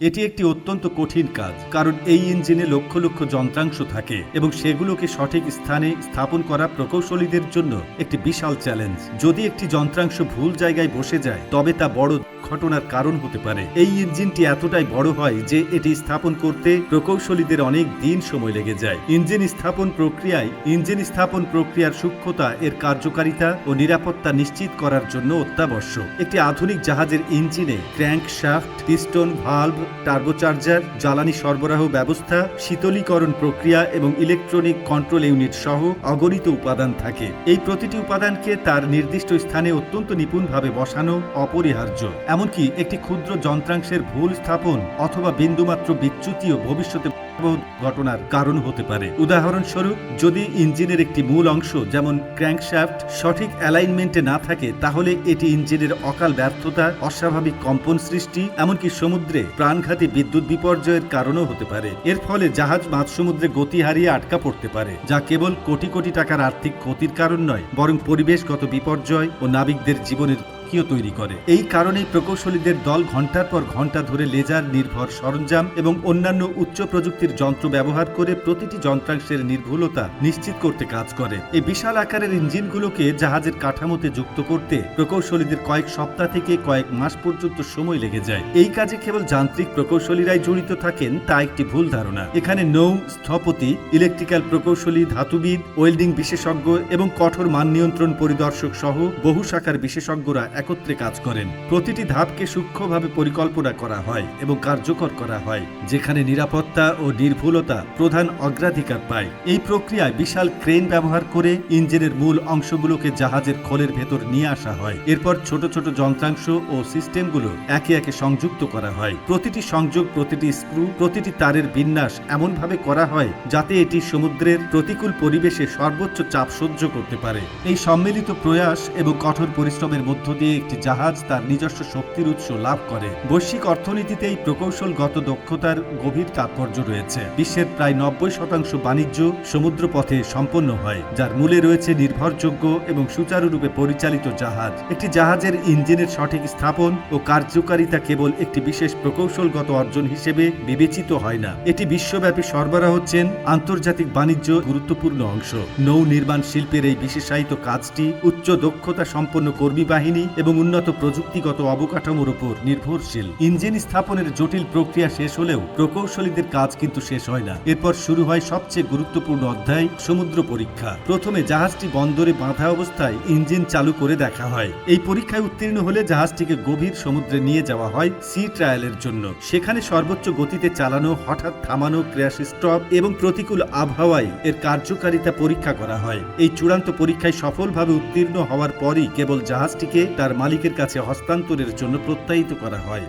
এটি একটি অত্যন্ত কঠিন কাজ, কারণ এই ইঞ্জিনে লক্ষ লক্ষ যন্ত্রাংশ থাকে এবং সেগুলোকে সঠিক স্থানে স্থাপন করা প্রকৌশলীদের জন্য একটি বিশাল চ্যালেঞ্জ। যদি একটি যন্ত্রাংশ ভুল জায়গায় বসে যায়, তবে তা বড় ঘটনার কারণ হতে পারে। এই ইঞ্জিনটি এতটাই বড় হয় যে এটি স্থাপন করতে প্রকৌশলীদের অনেক দিন সময় লেগে যায়। ইঞ্জিন স্থাপন প্রক্রিয়ায়, ইঞ্জিন স্থাপন প্রক্রিয়ার সূক্ষ্মতা, এর কার্যকারিতা ও নিরাপত্তা নিশ্চিত করার জন্য অত্যাবশ্যক। একটি আধুনিক জাহাজের ইঞ্জিনে crank shaft piston valve turbocharger জ্বালানি সরবরাহ ব্যবস্থা, শীতলীকরণ প্রক্রিয়া এবং ইলেকট্রনিক কন্ট্রোল ইউনিট সহ অগণিত উপাদান থাকে। এই প্রতিটি উপাদানকে তার নির্দিষ্ট স্থানে অত্যন্ত নিপুণভাবে বসানো অপরিহার্য। এমনকি একটি ক্ষুদ্র যন্ত্রাংশের ভুল স্থাপন অথবা বিন্দুমাত্র বিচ্যুতিও ভবিষ্যতে ঘটনার কারণ হতে পারে। উদাহরণস্বরূপ, যদি ইঞ্জিনের একটি মূল অংশ যেমন ক্র্যাঙ্কশ্যাফট সঠিক অ্যালাইনমেন্টে না থাকে, তাহলে এটি ইঞ্জিনের অকাল ব্যর্থতা, অস্বাভাবিক কম্পন সৃষ্টি, এমনকি সমুদ্রে প্রাণঘাতী বিদ্যুৎ বিপর্যয়ের কারণও হতে পারে। এর ফলে জাহাজ মাঝ সমুদ্রে গতি হারিয়ে আটকা পড়তে পারে, যা কেবল কোটি কোটি টাকার আর্থিক ক্ষতির কারণ নয়, বরং পরিবেশগত বিপর্যয় ও নাবিকদের জীবনের ঝুঁকিও তৈরি করে। এই কারণেই প্রকৌশলীদের দল ঘণ্টার পর ঘণ্টা ধরে লেজার নির্ভর সরঞ্জাম এবং অন্যান্য উচ্চ প্রযুক্তির যন্ত্র ব্যবহার করে প্রতিটি যন্ত্রাংশের নির্ভুলতা নিশ্চিত করতে কাজ করে। এই বিশাল আকারের ইঞ্জিনগুলোকে জাহাজের কাঠামোতে যুক্ত করতে প্রকৌশলীদের কয়েক সপ্তাহ থেকে কয়েক মাস পর্যন্ত সময় লেগে যায়। এই কাজে কেবল যান্ত্রিক প্রকৌশলীরাই জড়িত থাকেন, তা একটি ভুল ধারণা। এখানে নৌ, স্থপতি, ইলেকট্রিক্যাল প্রকৌশলী, ধাতুবিদ, ওয়েল্ডিং বিশেষজ্ঞ এবং কঠোর মান নিয়ন্ত্রণ পরিদর্শক সহ বহু শাখার বিশেষজ্ঞরা একত্রে কাজ করেন। প্রতিটি ধাপকে সূক্ষ্মভাবে পরিকল্পনা করা হয় এবং কার্যকর করা হয়, যেখানে নিরাপত্তা ও নির্ভুলতা প্রধান অগ্রাধিকার পায়। এই প্রক্রিয়ায় বিশাল ক্রেন ব্যবহার করে ইঞ্জিনের মূল অংশগুলোকে জাহাজের খোলের ভেতর নিয়ে আসা হয়। এরপর ছোট ছোট যন্ত্রাংশ ও সিস্টেমগুলো একে একে সংযুক্ত করা হয়। প্রতিটি সংযোগ, প্রতিটি স্ক্রু, প্রতিটি তারের বিন্যাস এমনভাবে করা হয় যাতে এটি সমুদ্রের প্রতিকূল পরিবেশে সর্বোচ্চ চাপ সহ্য করতে পারে। এই সম্মিলিত প্রয়াস এবং কঠোর পরিশ্রমের মধ্য দিয়ে একটি জাহাজ তার নিজস্ব শক্তির উৎস লাভ করে। বৈশ্বিক অর্থনীতিতে এই প্রকৌশলগত দক্ষতার গভীর তাৎপর্য রয়েছে। বিশ্বের প্রায় নব্বই শতাংশ বাণিজ্য সমুদ্র পথে সম্পন্ন হয়, যার মূলে রয়েছে নির্ভরযোগ্য এবং সুচারুরূপে পরিচালিত জাহাজ। একটি জাহাজের ইঞ্জিনের সঠিক স্থাপন ও কার্যকারিতা কেবল একটি বিশেষ প্রকৌশলগত অর্জন হিসেবে বিবেচিত হয় না। এটি বিশ্বব্যাপী সরবরাহ হচ্ছেন আন্তর্জাতিক বাণিজ্য গুরুত্বপূর্ণ অংশ। নৌ নির্মাণ শিল্পের এই বিশেষায়িত কাজটি উচ্চ দক্ষতা সম্পন্ন কর্মী বাহিনী এবং উন্নত প্রযুক্তিগত অবকাঠামোর উপর নির্ভরশীল। ইঞ্জিন স্থাপনের জটিল প্রক্রিয়া শেষ হলেও প্রকৌশলীদের কাজ কিন্তু শেষ হয় না। এরপর শুরু হয় সবচেয়ে গুরুত্বপূর্ণ অধ্যায়, সমুদ্র পরীক্ষা। প্রথমে জাহাজটি বন্দরে বাঁধা অবস্থায় ইঞ্জিন চালু করে দেখা হয়। এই পরীক্ষায় উত্তীর্ণ হলে জাহাজটিকে গভীর সমুদ্রে নিয়ে যাওয়া হয় সি ট্রায়ালের জন্য। সেখানে সর্বোচ্চ গতিতে চালানো, হঠাৎ থামানো, ক্র্যাশ স্টপ এবং প্রতিকূল আবহাওয়ায় এর কার্যকারিতা পরীক্ষা করা হয়। এই চূড়ান্ত পরীক্ষায় সফলভাবে উত্তীর্ণ হওয়ার পরই কেবল জাহাজটিকে তার মালিকের কাছে হস্তান্তরের জন্য প্রত্যায়িত করা হয়।